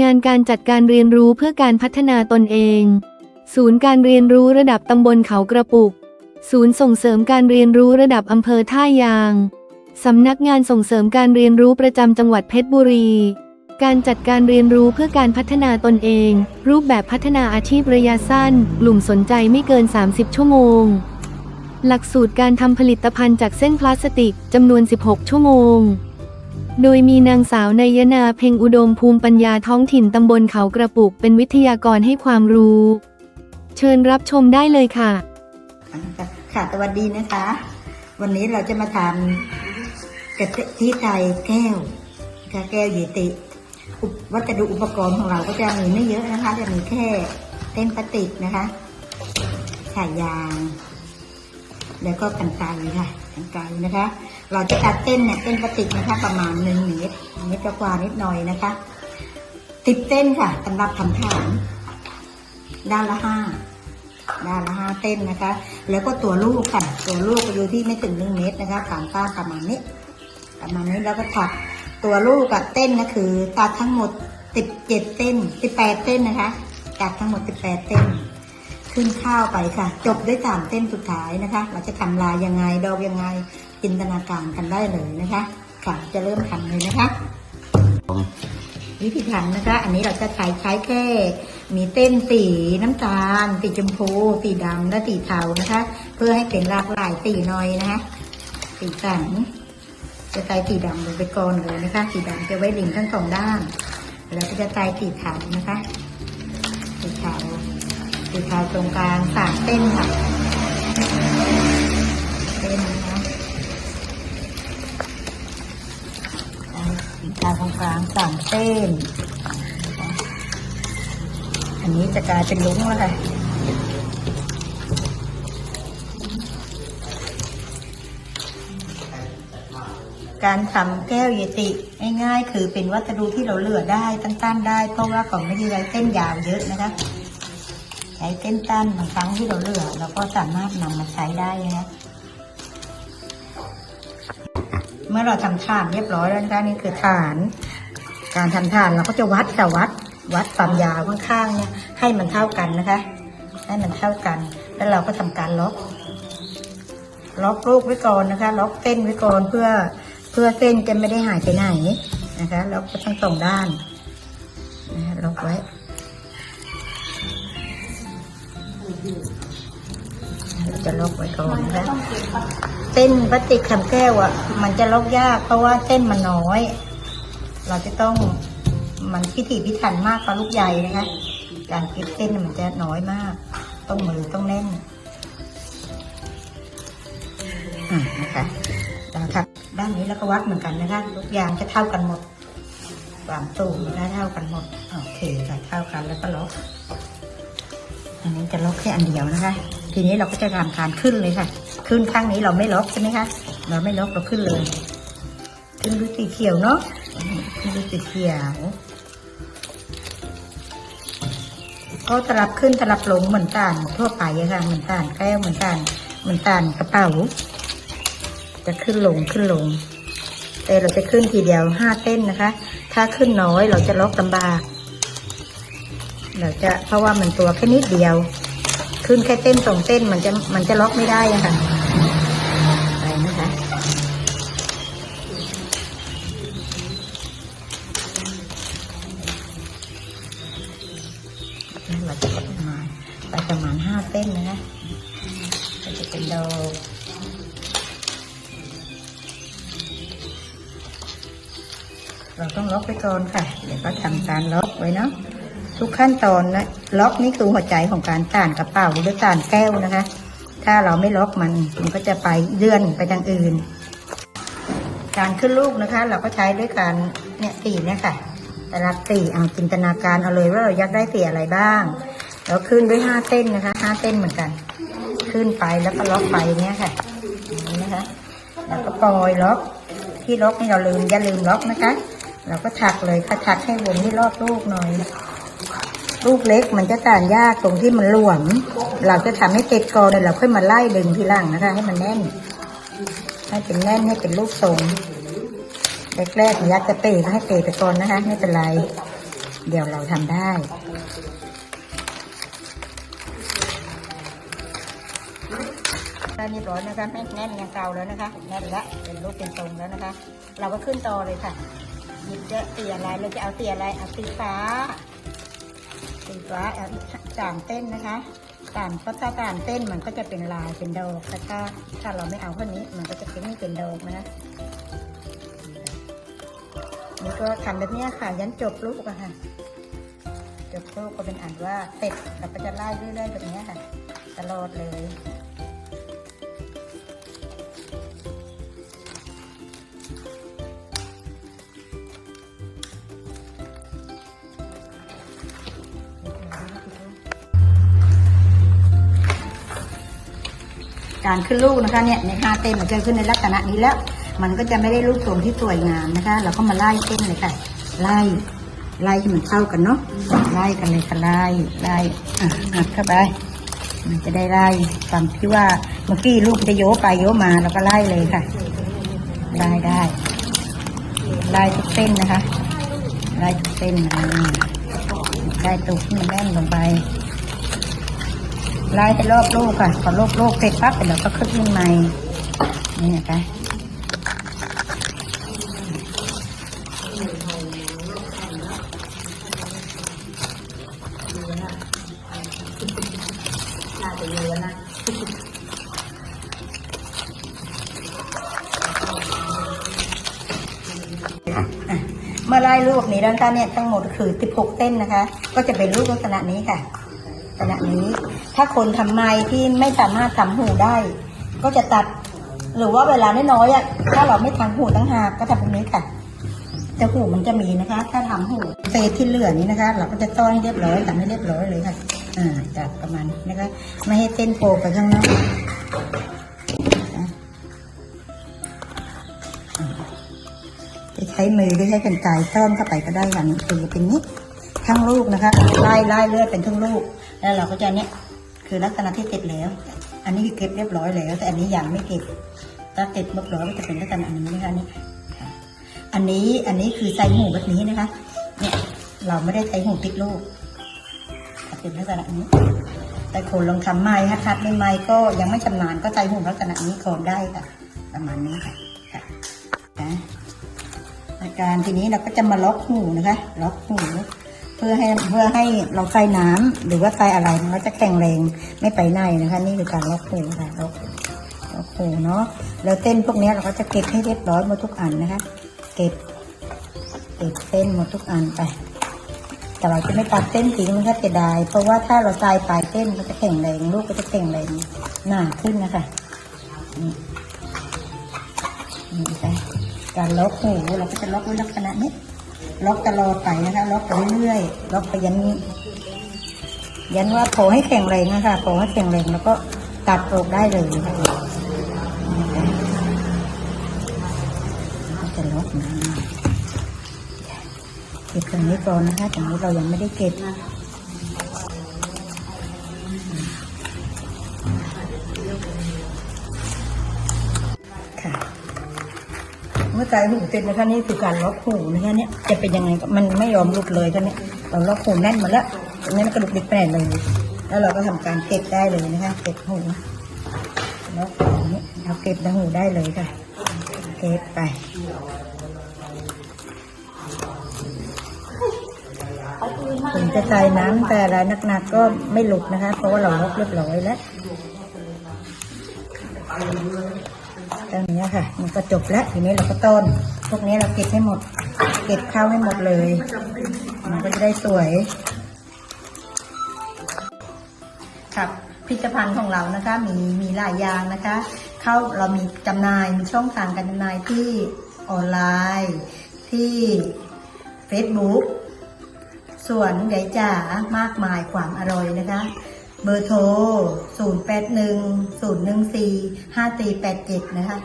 งานการจัดการเรียนรู้เพื่อการพัฒนาตนเอง ศูนย์การเรียนรู้ระดับตำบลเขากระปุก ศูนย์ส่งเสริมการเรียนรู้ระดับอำเภอท่ายาง สำนักงานส่งเสริมการเรียนรู้ประจำจังหวัดเพชรบุรี การจัดการเรียนรู้เพื่อการพัฒนาตนเอง รูปแบบพัฒนาอาชีพระยะสั้น กลุ่มสนใจไม่เกิน 30 ชั่วโมง หลักสูตรการทำผลิตภัณฑ์จากเส้นพลาสติกจำนวน 16 ชั่วโมง โดยมีนางสาวนายนาเพ็งอุดมภูมิปัญญาท้องถิ่นตำบลเขากระปุกเป็นวิทยากรให้ความรู้ เชิญรับชมได้เลยค่ะ ค่ะสวัสดีนะคะ วันนี้เราจะมาทำกะทิไทยแก้วค่ะแก้วเยติอุปวัสดุอุปกรณ์ของเราก็จะมีไม่เยอะนะคะ จะมีแค่เต้นพลาสติกนะคะสายยาง แล้วก็กันไกรค่ะ กันไกรนะคะ เราจะตัดเต้นเนี่ยเต้นพลาสติกนะคะ ประมาณหนึ่งเมตรเมตรกว่านิดหน่อยนะคะติดเต้นค่ะสำหรับทำฐานด้านละห้าด้านละห้าเต้นนะคะ แล้วก็ตัวลูกค่ะตัวลูกอยู่ที่ไม่ถึงหนึ่งเมตรนะคะฐานต้านประมาณนี้ ประมาณนี้แล้วก็ถักตัวลูกกับเต้นนะคือตัดทั้งหมดสิบเจ็ดเต้นสิบแปดเต้นนะคะตัดทั้งหมดสิบแปดเต้น ขึ้นข้าวไปค่ะ จบด้วยสามเต้นสุดท้ายนะคะ เราจะทำลายยังไงดอกยังไงจินตนาการกันได้เลยนะคะ ค่ะจะเริ่มทำเลยนะคะวิธีทำนะคะ อันนี้เราจะใช้ใช้แค่ มีเต้นสีน้ำตาล สีชมพู สีดำและสีเทานะคะ เพื่อให้เป็นหลากหลายสีหน่อยนะคะสีสันจะใส่สีดำลงไปก่อนเลยนะคะ สีดำจะไว้ริมทั้งสองด้าน แล้วก็จะใส่สีเทานะคะ สีเทา เทาตรงกลางสามเต้นค่ะเต้นนะคะสีเทาตรงกลางสามเต้น อันนี้จะกลายเป็นลุ้งแล้วค่ะการทำแก้วเยติง่ายๆ คือเป็นวัสดุที่เราเหลือได้ตั้นๆได้ เพราะว่าของไม่ได้ใช้เส้นยาวเยอะนะคะ ช้เส้นตั้นบางครั้งที่เราเหลือเราก็สามารถนำมาใช้ได้นะคะเมื่อเราทำฐานเรียบร้อยแล้วนะคะนี่คือฐาน การทำฐานเราก็จะวัดค่ะวัด วัดความยาวข้างๆเนี่ยให้มันเท่ากันนะคะ ให้มันเท่ากัน แล้วเราก็ทำการล็อกล็อกลูกไว้ก่อนนะคะ ล็อกเส้นไว้ก่อนเพื่อเพื่อเส้นจะไม่ได้หายไปไหนนะคะล็อกไปทั้งสองด้านนะะล็อกไว้ จะล็อกไว้ก่อนนะคะเส้นพลาสติกคำแก้วอะ มันจะล็อกยาก เพราะว่าเส้นมันน้อย เราจะต้องมันพิถีพิถันมากกว่าลูกใหญ่นะคะ การเก็บเส้นมันจะน้อยมาก ต้องมือต้องแน่นนะคะเราทักด้านนี้แล้วก็วัดเหมือนกันนะคะทุกอย่างจะเท่ากันหมดความสูงนะคะเท่ากันหมดโอเคค่ะเท่ากันแล้วก็ล็อกอันนี้จะล็อกแค่อันเดียวนะคะ ทีนี้เราก็จะทำการขึ้นเลยค่ะ ขึ้นข้างนี้เราไม่ล็อกใช่ไหมคะเราไม่ล็อกเราขึ้นเลย ขึ้นด้วยสีเขียวเนาะขึ้นด้วยสีเขียวก็ตลับขึ้นตลับลงเหมือนกันทั่วไปค่ะเหมือนกันแก้วเหมือนกันเหมือนกันกระเป๋า จะขึ้นลงขึ้นลง แต่เราจะขึ้นทีเดียวห้าเต้นนะคะ ถ้าขึ้นน้อยเราจะล็อกลำบากเราจะเพราะว่ามันตัวแค่นิดเดียว ขึ้นแค่เต้นสองเต้นมันจะมันจะล็อกไม่ได้อะค่ะไปนะคะเราจะประมาณไปประมาณห้าเต้นนะคะจะเป็นดอกเราต้องล็อกไปก่อนค่ะ เดี๋ยวก็ทำการล็อกไว้เนาะ ทุกขั้นตอนนะล็อกนี่คือหัวใจของการต่านกระเป๋าหรือต่านแก้วนะคะ ถ้าเราไม่ล็อกมันมันก็จะไปเลื่อนไปทางอื่น การขึ้นลูกนะคะ เราก็ใช้ด้วยการเนี่ยสีเนี่ยค่ะแต่ละสีเอาจินตนาการเอาเลยว่าเราอยากได้สีอะไรบ้างแล้วขึ้นด้วยห้าเส้นนะคะห้าเส้นเหมือนกัน ขึ้นไปแล้วก็ล็อกไปเนี่ยค่ะนี้นะคะ แล้วก็ปล่อยล็อกที่ล็อกนี่เราลืมอย่าลืมล็อกนะคะเราก็ถักเลยค่ะถักให้วงที่รอบลูกหน่อย ลูกเล็กมันจะตานยากตรงที่มันหลวม เราจะทำให้เสร็จก่อนเลยเราค่อยมาไล่ดึงทีหลังนะคะ ให้มันแน่น ให้เป็นแน่นให้เป็นลูกทรงแรกๆอยากจะเตะก็ให้เตะไปก่อนนะคะ ไม่เป็นไร เดี๋ยวเราทำได้ได้เรียบร้อยนะคะแน่นแน่นยังเก่าแล้วนะคะแน่นและเป็นรูปเป็นทรงแล้วนะคะ เราก็ขึ้นต่อเลยค่ะหยิบจะเตียอะไรเราจะเอาเตียอะไรเอาสีฟ้า สีฟ้าเอาสามเต้นนะคะสามก็ถ้าสามเต้นมันก็จะเป็นลายเป็นดอกแต่ถ้าถ้าเราไม่เอาข้อนี้มันก็จะเป็นไม่เป็นดอกนะนี่ก็ทำแบบนี้ค่ะยันจบลูกอะค่ะ จบลูกก็เป็นอันว่าเสร็จเราก็จะไล่เรื่อยๆแบบนี้ค่ะ ตลอดเลย การขึ้นลูกนะคะเนี่ยในห้าเต้นมันจะขึ้นในลักษณะนี้แล้ว มันก็จะไม่ได้รูปทรงที่สวยงามนะคะ เราก็มาไล่เต้นเลยค่ะไล่ไล่ให้มันเข้ากันเนาะไล่กันเลยค่ะไล่ไล่อะอัดเข้าไป มันจะได้ไล่ความที่ว่าเมื่อกี้ลูกจะโยไปโยมาเราก็ไล่เลยค่ะไล่ได้ไล่ทุกเส้นนะคะไล่ทุกเส้นนะไล่ตุกให้มันแน่นลงไป ไล่ให้รอบลูกค่ะพอรอบลูกเสร็จปั๊บเดี๋ยวเราก็ขึ้นลงในนี่นะคะน่าจะเยอะนะเมื่อไล่ลูกนี้ด้านใต้เนี่ยทั้งหมดคือ 16 เส้นนะคะ ก็จะเป็นรูปลักษณะนี้ค่ะ ลักษณะนี้ ถ้าคนทำไม้ที่ไม่สามารถทำหูได้ ก็จะตัดหรือว่าเวลาน้อยๆอะถ้าเราไม่ทำหูตั้งหากก็ทำแบบนี้ค่ะจะหูมันจะมีนะคะ ถ้าทำหูเศษที่เหลือนี้นะคะ เราก็จะต้อนให้เรียบร้อยทำให้เรียบร้อยเลยค่ะอ่าจัดประมาณนะคะ ไม่ให้เส้นโปไปข้างนอกนจะใช้มือหรือใช้กรรไกรต้อมเข้าไปก็ได้ค่ะคือเป็นนี้ทั้งลูกนะคะไล่ไล่เลือดเป็นทั้งลูก แล้วเราก็จะเนี้ยคือลักษณะที่เก็บแล้ว อันนี้คือเก็บเรียบร้อยแล้ว แต่อันนี้ยังไม่เก็บถ้าเก็บเรียบร้อยก็จะเป็นลักษณะนี้นะคะนี่อันนี้อันนี้คือใส่หูแบบนี้นะคะ เนี่ยเราไม่ได้ใช้หูติดลูกเป็นลักษณะนี้ แต่คนลองทำไม้ฮัดฮัดไม่ไม้ก็ยังไม่ชำนาญก็ใช้หูลักษณะนี้ก่อนได้ค่ะ ประมาณนี้ค่ะนะอาการทีนี้เราก็จะมาล็อกหูนะคะ ล็อกหู พื่อให้เพื่อให้เราใส่น้ำหรือว่าใส่อะไรมันก็จะแข็งแรงไม่ไปไหนนะคะ นี่คือการล็อกหูค่ะล็อกล็อกหูเนาะแล้วเต้นพวกนี้เราก็จะเก็บให้เรียบร้อยหมดทุกอันนะคะ เก็บ เก็บเส้นหมดทุกอันไป แต่เราจะไม่ตัดเส้นทิ้งมันก็จะได้ เพราะว่าถ้าเราใส่ปลายเส้นก็จะแข็งแรงลูกก็จะแข็งแรงหนาขึ้นนะคะนี่นี่ไปการล็อกหูเราก็จะล็อกไว้ลักษณะนี้ ล็อกตลอดไปนะคะล็อกไปเรื่อยๆล็อกไปยันยันว่าขอให้แข็งแรงนะคะขอให้แข็งแรงแล้วก็ตัดออกได้เลยนะคะนี่ไปก็จะล็อกนะเก็บตรงนี้ก่อนนะคะตรงนี้เรายังไม่ได้เก็บค่ะ มื่อใจหูเสร็จนะคะนี่คือการล็อกหูนะคะเนี่ยจะเป็นยังไงมันไม่ยอมหลุดเลยค่ะเนี่ยเราล็อกหูแน่นหมาแล้วตรงนี้มันกระดุกดิกแปรเลย แล้วเราก็ทำการเก็บได้เลยนะคะเก็บหูล็อกหูนี้เราเก็บหูได้เลยค่ะ เก็บไปถึงจะใส่น้ำแต่อะไรหนักๆก็ไม่หลุดนะคะ เพราะว่าเราลอกเรียบร้อยแล้ว ตรงนี้ค่ะ มันก็จบแล้วทีนี้เราก็ต้น พวกนี้เราเก็บให้หมด เก็บเข้าให้หมดเลย มันก็จะได้สวย ครับผลิตภัณฑ์ของเรานะคะมีมีหลายอย่างนะคะ เข้าเรามีจำหน่ายมีช่องทางการจำหน่ายที่ออนไลน์ ที่ Facebook ส่วนใหญ่จ๋ามากมายความอร่อยนะคะ เบอร์โทร 0 8 1 0 1 4 5 4 8 7 นะคะ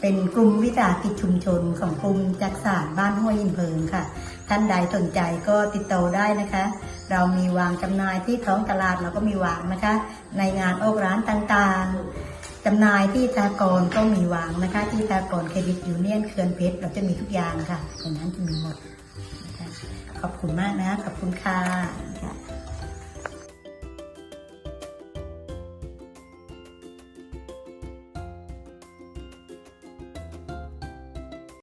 เป็นกลุ่มวิสาหกิจชุมชนของกลุ่มจักสานบ้านห้วยยินเพิงค่ะ ท่านใดสนใจก็ติดต่อได้นะคะ เรามีวางจำหน่ายที่ท้องตลาดเราก็มีวางนะคะ ในงานโอกร้านต่างๆจำหน่ายที่สากรก็มีวางนะคะ ที่สากรเครดิตยูเนียนเขื่อนเพชรเราจะมีทุกอย่างค่ะอย่างนั้นจะมีหมดะะขอบคุณมากนะ ขอบคุณค่ะ